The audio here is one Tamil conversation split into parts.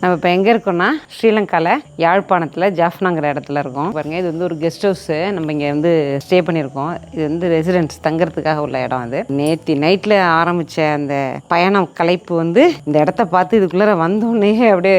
நம்ம இப்போ எங்கே இருக்கோம்னா ஸ்ரீலங்காவில் யாழ்ப்பாணத்தில் ஜாஃப்னாங்கிற இடத்துல இருக்கோம். பாருங்க இது வந்து ஒரு கெஸ்ட் ஹவுஸு நம்ம இங்கே வந்து ஸ்டே பண்ணியிருக்கோம். இது வந்து ரெசிடென்ட்ஸ் தங்குறதுக்காக உள்ள இடம் அது. நேற்று நைட்டில் ஆரம்பித்த அந்த பயணம் கலைப்பு வந்து இந்த இடத்த பார்த்து இதுக்குள்ளே வந்தோடனே அப்படியே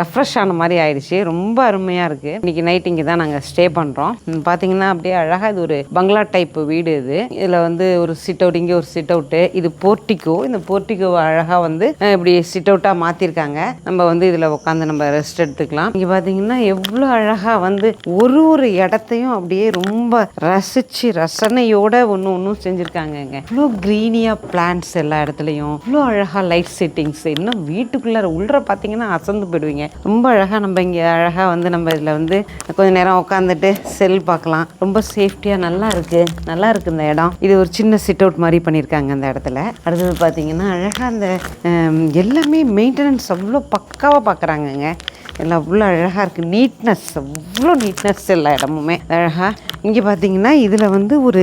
ரெஃப்ரெஷ் ஆன மாதிரி ஆயிடுச்சு. ரொம்ப அருமையாக இருக்குது இன்றைக்கி நைட் இங்கே தான் நாங்கள் ஸ்டே பண்ணுறோம் பார்த்தீங்கன்னா அப்படியே அழகாக இது ஒரு பங்களா டைப் வீடு இது. இதில் வந்து ஒரு சிட் அவுட் இங்கே ஒரு சிட் அவுட்டு இது போர்ட்டிக்கோ இந்த போர்ட்டிகோவை அழகாக வந்து இப்படி சிட் அவுட்டாக மாற்றிருக்காங்க நம்ம வந்து இதில் உட்காந்து நம்ம ரெஸ்ட் எடுத்துக்கலாம். இங்கே பார்த்தீங்கன்னா எவ்வளோ அழகாக வந்து ஒரு ஒரு இடத்தையும் அப்படியே ரொம்ப ரசித்து ரசனையோட ஒன்று ஒன்றும் செஞ்சுருக்காங்கங்க. இவ்வளோ க்ரீனியாக பிளான்ட்ஸ் எல்லா இடத்துலையும் இவ்வளோ அழகாக லைட் செட்டிங்ஸ் இன்னும் வீட்டுக்குள்ளே உள்ள பார்த்தீங்கன்னா அசந்து போயிடுவீங்க. ரொம்ப அழகாக நம்ம இங்கே அழகாக வந்து நம்ம இதில் வந்து கொஞ்ச நேரம் உட்காந்துட்டு செல் பார்க்கலாம். ரொம்ப சேஃப்டியாக நல்லா இருக்குது நல்லா இருக்குது இந்த இடம். இது ஒரு சின்ன சிட் அவுட் மாதிரி பண்ணியிருக்காங்க அந்த இடத்துல. அடுத்தது பார்த்தீங்கன்னா அழகாக அந்த எல்லாமே மெயின்டெனன்ஸ் அவ்வளோ பக்காவாக பார்க்குறாங்கங்க எல்லாம் அவ்வளோ அழகாக இருக்குது நீட்னஸ் அவ்வளோ நீட்னஸ் எல்லா இடமுமே. அழகாக இங்கே பார்த்தீங்கன்னா இதில் வந்து ஒரு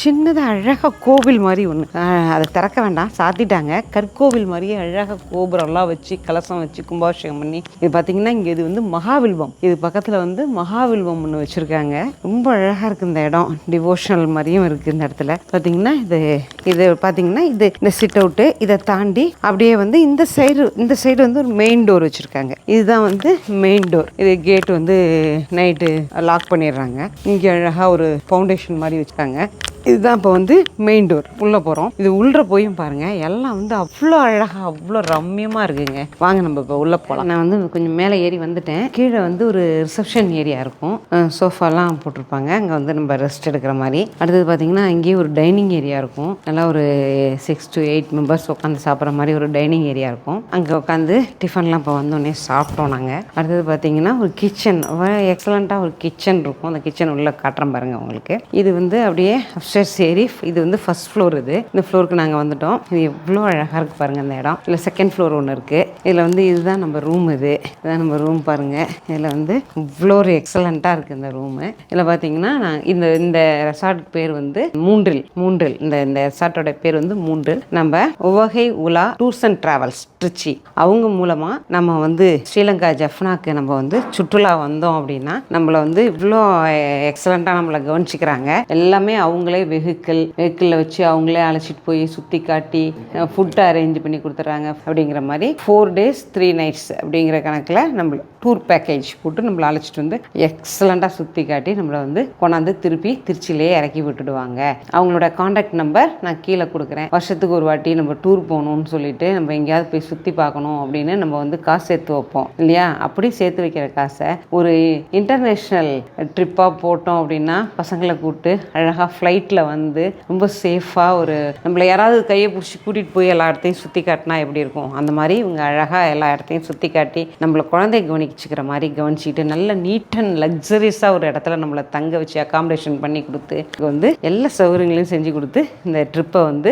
சின்னதாக அழகாக கோவில் மாதிரி ஒன்று அதை திறக்க வேண்டாம். சாத்திட்டாங்க. கற்கோவில் மாதிரியே அழகாக கோபுரம்லாம் வச்சு கலசம் வச்சு கும்பாபிஷேகம் பண்ணி. இது பார்த்தீங்கன்னா இங்கே இது வந்து மகாவில்வம். இது பக்கத்தில் வந்து மகாவில்வம் ஒன்று வச்சுருக்காங்க. ரொம்ப அழகாக இருக்குது இந்த இடம். டிவோஷனல் மாதிரியும் இருக்குது இந்த இடத்துல. பார்த்தீங்கன்னா இது இது பார்த்தீங்கன்னா இது இந்த சிட் அவுட்டு இதை தாண்டி அப்படியே வந்து இந்த சைடு இந்த சைடு வந்து ஒரு மெயின் டோர் வச்சுருக்காங்க. இதுதான் வந்து மெயின் டோர் இது கேட் வந்து நைட்டு லாக் பண்ணிடுறாங்க. இங்கே அழகாக ஒரு ஃபவுண்டேஷன் மாதிரி வச்சுருக்காங்க. இதுதான் இப்போ வந்து மெயின் டோர் உள்ளே போகிறோம் இது உள்ளே போயும் பாருங்கள் எல்லாம் வந்து அவ்வளோ அழகாக அவ்வளோ ரம்மியமாக இருக்குங்க. வாங்க நம்ம இப்போ உள்ளே போகலாம் நான் வந்து கொஞ்சம் மேலே ஏறி வந்துட்டேன். கீழே வந்து ஒரு ரிசப்ஷன் ஏரியா இருக்கும். சோஃபாலாம் போட்டிருப்பாங்க. அங்கே வந்து நம்ம ரெஸ்ட் எடுக்கிற மாதிரி. அடுத்தது பார்த்தீங்கன்னா அங்கேயே ஒரு டைனிங் ஏரியா இருக்கும். நல்லா ஒரு சிக்ஸ் டு எயிட் மெம்பர்ஸ் உட்காந்து சாப்பிட்ற மாதிரி ஒரு டைனிங் ஏரியா இருக்கும். அங்கே உட்காந்து டிஃபன்லாம் இப்போ வந்தோடனே சாப்பிட்டோம் நாங்கள் அடுத்தது பார்த்தீங்கன்னா ஒரு கிச்சன் எக்ஸலண்ட்டாக ஒரு கிச்சன் இருக்கும். அந்த கிச்சன் உள்ளே காட்டுறேன் பாருங்கள் உங்களுக்கு. இது வந்து அப்படியே அப்ஸ்டர்ஸ் ஏறி இது வந்து ஃபர்ஸ்ட் ஃப்ளோர் இது. இந்த ஃப்ளோருக்கு நாங்கள் வந்துட்டோம். இது எவ்வளோ அழகாக இருக்குது பாருங்கள் அந்த இடம். இல்லை செகண்ட் ஃப்ளோர் ஒன்று இருக்குது இதில் வந்து இதுதான் நம்ம ரூம் இது. இதுதான் நம்ம ரூம் பாருங்கள் இதில் வந்து இவ்வளோ ஒரு எக்ஸலண்ட்டாக இருக்குது இந்த ரூமு இதில் பார்த்தீங்கன்னா நான் இந்த இந்த ரெசார்ட் பேர் வந்து மூன்றில் மூன்றில் இந்த இந்த ரெசார்ட்டோட பேர் வந்து மூன்றில் நம்ம உவகை உலா டூர்ஸ் அண்ட் ட்ராவல்ஸ் திருச்சி அவங்க மூலமாக நம்ம வந்து ஸ்ரீலங்கா ஜஃப்னாக்கு நம்ம வந்து சுற்றுலா வந்தோம் அப்படின்னா நம்மளை வந்து இவ்வளோ எக்ஸலண்ட்டாக நம்மளை கவனிச்சிக்கிறாங்க. எல்லாமே அவங்களே வெஹிக்கிள் வெஹிக்கிளில் வச்சு அவங்களே அழைச்சிட்டு போய் சுற்றி காட்டி ஃபுட்டை அரேஞ்ச் பண்ணி கொடுத்துட்றாங்க அப்படிங்கிற மாதிரி ஃபோர் டேஸ் த்ரீ நைட்ஸ் அப்படிங்கிற கணக்கில் நம்மளும் டூர் பேக்கேஜ் போட்டு நம்மளை அழைச்சிட்டு வந்து எக்ஸலண்ட்டாக சுற்றி காட்டி நம்மளை வந்து கொண்டாந்து திருப்பி திருச்சியிலே இறக்கி விட்டுடுவாங்க. அவங்களோட காண்டாக்ட் நம்பர் நான் கீழே கொடுக்குறேன். வருஷத்துக்கு ஒரு வாட்டி நம்ம டூர் போகணும்னு சொல்லிட்டு நம்ம எங்கேயாவது போய் சுற்றி பார்க்கணும் அப்படின்னு நம்ம வந்து காசு சேர்த்து வைப்போம். இல்லையா? அப்படி சேர்த்து வைக்கிற காசை ஒரு இன்டர்நேஷ்னல் ட்ரிப்பாக போட்டோம் அப்படின்னா பசங்களை கூப்பிட்டு அழகாக ஃப்ளைட்டில் வந்து ரொம்ப சேஃபாக ஒரு நம்மளை யாராவது கையை பிடிச்சி கூட்டிகிட்டு போய் எல்லா இடத்தையும் சுற்றி காட்டினா எப்படி இருக்கும்? அந்த மாதிரி இவங்க அழகாக எல்லா இடத்தையும் சுற்றி காட்டி நம்மளை குழந்தை வச்சுக்கிற மாதிரி கவனிச்சிட்டு நல்ல நீட் அண்ட் லக்ஸரியஸாக ஒரு இடத்துல நம்மளை தங்க வச்சு அகாமடேஷன் பண்ணி கொடுத்து வந்து எல்லா சௌகரியங்களையும் செஞ்சு கொடுத்து இந்த ட்ரிப்பை வந்து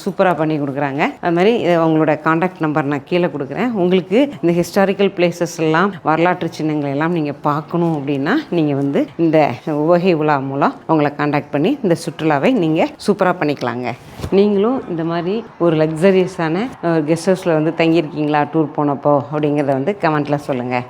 சூப்பராக பண்ணி கொடுக்குறாங்க. அது மாதிரி அவங்களோட காண்டாக்ட் நம்பர் நான் கீழே கொடுக்குறேன். உங்களுக்கு இந்த ஹிஸ்டாரிக்கல் பிளேசஸ் எல்லாம் வரலாற்று சின்னங்களை எல்லாம் நீங்கள் பார்க்கணும் அப்படின்னா நீங்கள் வந்து இந்த உவகை உலா மூலம் அவங்கள காண்டாக்ட் பண்ணி இந்த சுற்றுலாவை நீங்கள் சூப்பராக பண்ணிக்கலாங்க. நீங்களும் இந்த மாதிரி ஒரு லக்ஸரியஸான கெஸ்ட் ஹவுஸில் வந்து தங்கியிருக்கீங்களா? டூர் போனப்போ அப்படிங்கிறத வந்து கமெண்ட்டில் சொல்லுங்கள்